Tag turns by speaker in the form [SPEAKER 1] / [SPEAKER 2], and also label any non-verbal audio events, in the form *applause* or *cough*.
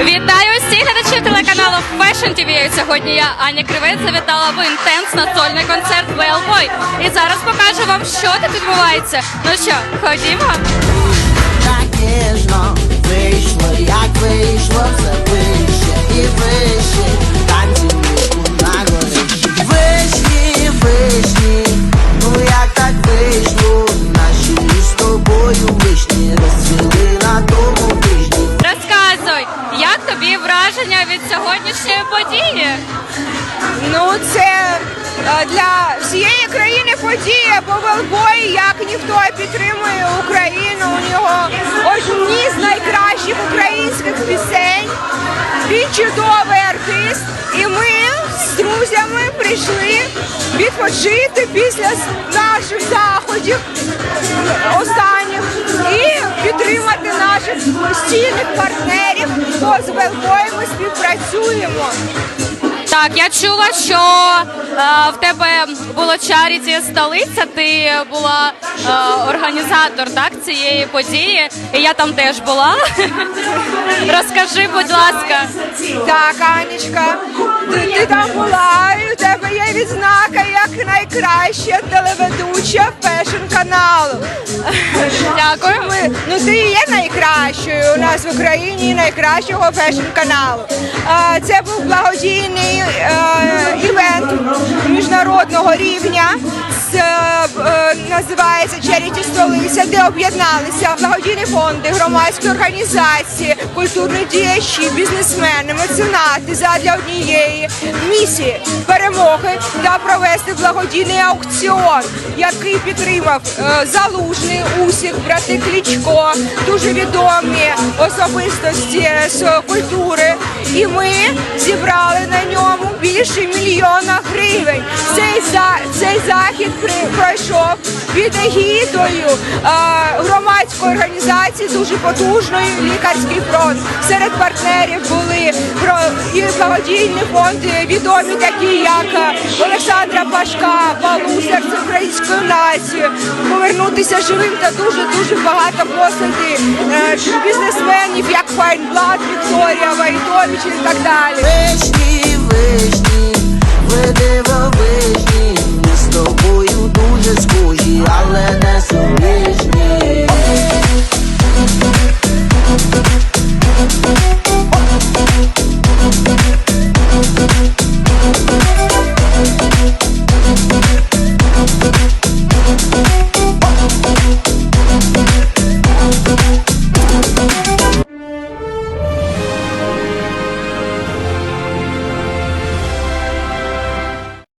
[SPEAKER 1] Вітаю усіх глядачів телеканалу Fashion TV. Сьогодні я Аня Кривець завітала в інтенс на сольний концерт Wellboy. І зараз покажу вам, що тут відбувається. Ну що, ходімо.
[SPEAKER 2] Як
[SPEAKER 1] тобі враження від сьогоднішньої події?
[SPEAKER 3] Ну, це е, для всієї країни подія, бо Велбой, як ніхто підтримує Україну. У нього одні з найкращих українських пісень. Він чудовий артист, і ми з друзями прийшли відпочити після наших заходів останніх і підтримати наших постійних партнерів. Бо з Велбоєм ми співпрацюємо.
[SPEAKER 1] Так, я чула, що е, в тебе було чаріті столиця. Ти була е, організатор так цієї події, і я там теж була. *laughs* Розкажи, будь ласка.
[SPEAKER 3] Так, Анечка, ти, ти там була, і у тебе є відзнака як найкраща телеведуча фешн каналу. *laughs*
[SPEAKER 1] Дякую.
[SPEAKER 3] Ми, ну ти є найкращою у нас в Україні найкращого фешн каналу. Це був благодійний міжнародного рівня. З, е, е, називається Charity Столиця, де об'єдналися благодійні фонди, громадські організації, культурні діячі, бізнесмени, меценати задля однієї місії перемоги та провести благодійний аукціон, який підтримав е, залужний усіх, брати Клічко, дуже відомі особистості з культури. І ми зібрали на ньому більше мільйона гривень. Цей за цей захід пройшов під егідою е, громадської організації дуже потужної лікарський фронт. Серед партнерів були і благодійні фонди відомі, такі як е, Олександра Пашка, Балу, серце української нації, повернутися живим та дуже дуже багато послуги е, бізнесменів, як Файнблад, Вікторія, Вайтович і так далі.
[SPEAKER 2] Вишні, вишні,